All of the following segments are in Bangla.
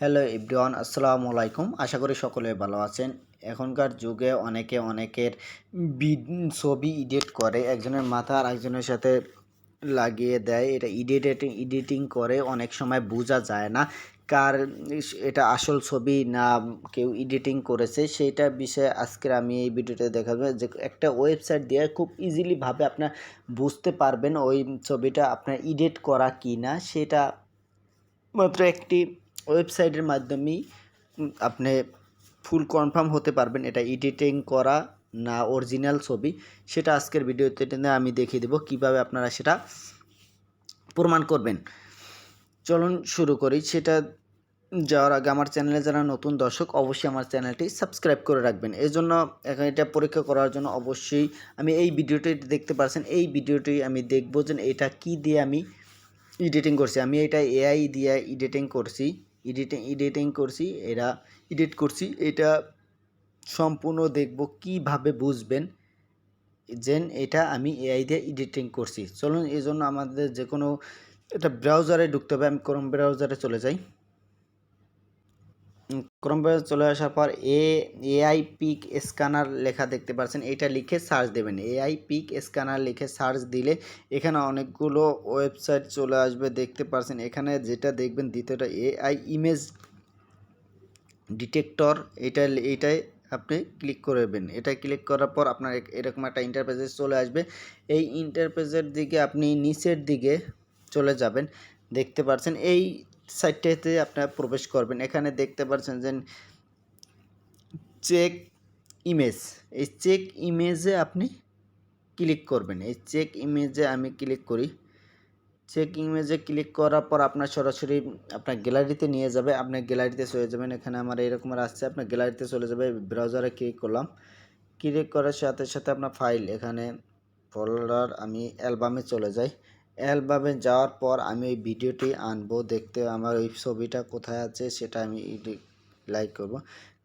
হ্যালো ইব্রিওয়ান আসসালামু আলাইকুম। আশা করি সকলে ভালো আছেন। এখনকার যুগে অনেকে অনেকের ছবি এডিট করে, একজনের মাথা আর একজনের সাথে লাগিয়ে দেয়। এটা এডিটিং এডিটিং করে অনেক সময় বোঝা যায় না কার এটা আসল ছবি না কেউ এডিটিং করেছে। সেইটা বিষয়ে আজকের আমি এই ভিডিওতে দেখাবো যে একটা ওয়েবসাইট দিয়ে খুব ইজিলিভাবে আপনার বুঝতে পারবেন ওই ছবিটা আপনার এডিট করা কি না সেটা মাত্র একটি ওয়েবসাইটের মাধ্যমেই আপনি ফুল কনফার্ম হতে পারবেন এটা এডিটিং করা না অরিজিনাল ছবি। সেটা আজকের ভিডিওতে আমি দেখিয়ে দেবো কীভাবে আপনারা সেটা প্রমাণ করবেন। চলুন শুরু করি। সেটা যাওয়ার আগে আমার চ্যানেলে যারা নতুন দর্শক, অবশ্যই আমার চ্যানেলটি সাবস্ক্রাইব করে রাখবেন। এই জন্য এখন এটা পরীক্ষা করার জন্য অবশ্যই আমি এই ভিডিওটি দেখতে পাচ্ছেন এই ভিডিওটি আমি দেখব যে এটা কি দিয়ে আমি এডিটিং করছি। আমি এটা এআই দিয়ে এডিটিং করছি। এডিটিং এডিটিং করছি, এরা এডিট করছি, এটা সম্পূর্ণ দেখব কীভাবে বুঝবেন। যেন এটা আমি এআই দিয়ে এডিটিং করছি। চলুন এই জন্য আমাদের যে কোনো এটা ব্রাউজারে ঢুকতে হবে, আমি ক্রোম ব্রাউজারে চলে যাই। ক্রোম চলে আসার পর এ, এআই পিক স্ক্যানার লেখা দেখতে পাচ্ছেন এটা লিখে সার্চ দেবেন। এআই পিক স্ক্যানার লিখে সার্চ দিলে এখানে অনেকগুলো ওয়েবসাইট চলে আসবে, দেখতে পাচ্ছেন এখানে যেটা দেখবেন, দ্বিতীয়টা এআই ইমেজ ডিটেক্টর। এটা এইটাই আপনি ক্লিক করবেন। এটা ক্লিক করার পর আপনার এরকম একটা ইন্টারপেজে চলে আসবে। এই ইন্টারপেজের দিকে আপনি নিচের দিকে চলে যাবেন। দেখতে পাচ্ছেন এই সাইটটাতে আপনার প্রবেশ করবেন। এখানে দেখতে পাচ্ছেন যে চেক ইমেজ এই চেক ইমেজে আপনি ক্লিক করবেন। এই চেক ইমেজে আমি ক্লিক করি। চেক ইমেজে ক্লিক করার পর আপনার সরাসরি আপনার গ্যালারিতে নিয়ে যাবে। আপনার গ্যালারিতে চলে যাবেন। এখানে আমার এরকম আসছে। আপনার গ্যালারিতে চলে যাবে। ব্রাউজারে ক্লিক করলাম। ক্লিক করার সাথে সাথে আপনার ফাইল এখানে ফোল্ডার আমি অ্যালবামে চলে যাই। অ্যালবামে যাওয়ার পর আমি ওই ভিডিওটি আনব। দেখতে আমার ওই ছবিটা কোথায় আছে সেটা আমি লাইক করব।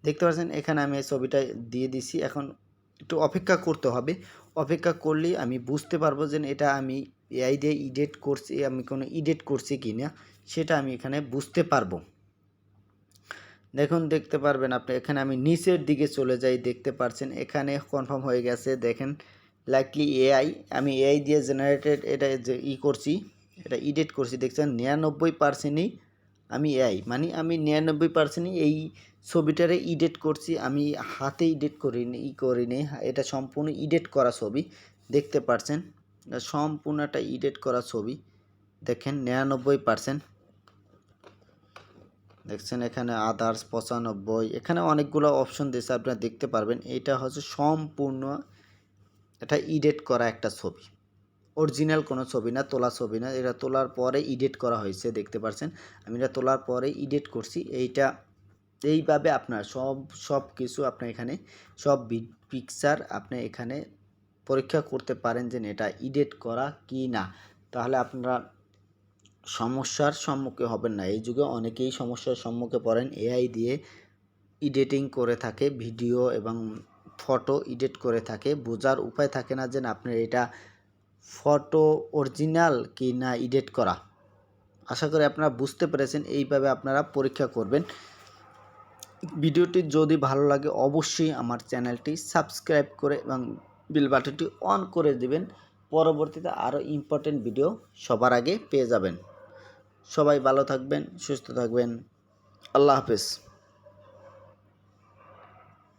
দেখতে পাচ্ছেন, এখানে আমি এই ছবিটা দিয়ে দিছি। এখন একটু অপেক্ষা করতে হবে। অপেক্ষা করলেই আমি বুঝতে পারব যে এটা আমি এআই দিয়ে এডিট করছি, আমি কোনো ইডিট করছি কি না সেটা আমি এখানে বুঝতে পারব। দেখুন, দেখতে পারবেন আপনি। এখানে আমি নিচের দিকে চলে যাই, দেখতে পারছেন এখানে কনফার্ম হয়ে গেছে, দেখেন। লাইকলি এআই আমি এআই দিয়ে জেনারেটেড এটা যে ই করছি, এটা এডিট করছি, দেখছেন? নিরানব্বই পার্সেন্টই আমি এআই মানে আমি নিরানব্বই পার্সেন্টই এই ছবিটারে এডিট করছি, আমি হাতে এডিট করিনি, ই করিনি, এটা সম্পূর্ণ এডিট করা ছবি, দেখতে পারছেন? সম্পূর্ণ একটা এডিট করা ছবি, দেখেন? নিরানব্বই পার্সেন্ট দেখছেন? এখানে আদার্স পঁচানব্বই, এখানে অনেকগুলো অপশন দিয়েছে, আপনারা দেখতে পারবেন। এটা হচ্ছে সম্পূর্ণ এটা এডিট করা একটা ছবি। অরিজিনাল কোনো ছবি না, তোলা ছবি না, এটা তোলার পরে এডিট করা হয়েছে, দেখতে পাচ্ছেন আমি এটা তোলার পরে এডিট করছি, এইটা, এইভাবে আপনার সব সব কিছু আপনার এখানে, সব পিকচার আপনি এখানে পরীক্ষা করতে পারেন যে এটা এডিট করা কি না। তাহলে আপনারা সমস্যার সম্মুখীন হবেন না। এই যুগে অনেকেই সমস্যার সম্মুখে পড়েন। এআই দিয়ে এডিটিং করে থাকে ভিডিও এবং ফটো এডিট করে থাকে। বোঝার উপায় থাকে না যে আপনার এটা ফটো অরিজিনাল কি না এডিট করা। আশা করি আপনারা বুঝতে পেরেছেন, এইভাবে আপনারা পরীক্ষা করবেন। ভিডিওটি যদি ভালো লাগে অবশ্যই আমার চ্যানেলটি সাবস্ক্রাইব করে এবং বিল বাটনটি অন করে দিবেন। পরবর্তীতে আরও ইম্পর্টেন্ট ভিডিও সবার আগে পেয়ে যাবেন। সবাই ভালো থাকবেন, সুস্থ থাকবেন। আল্লাহ হাফেজ।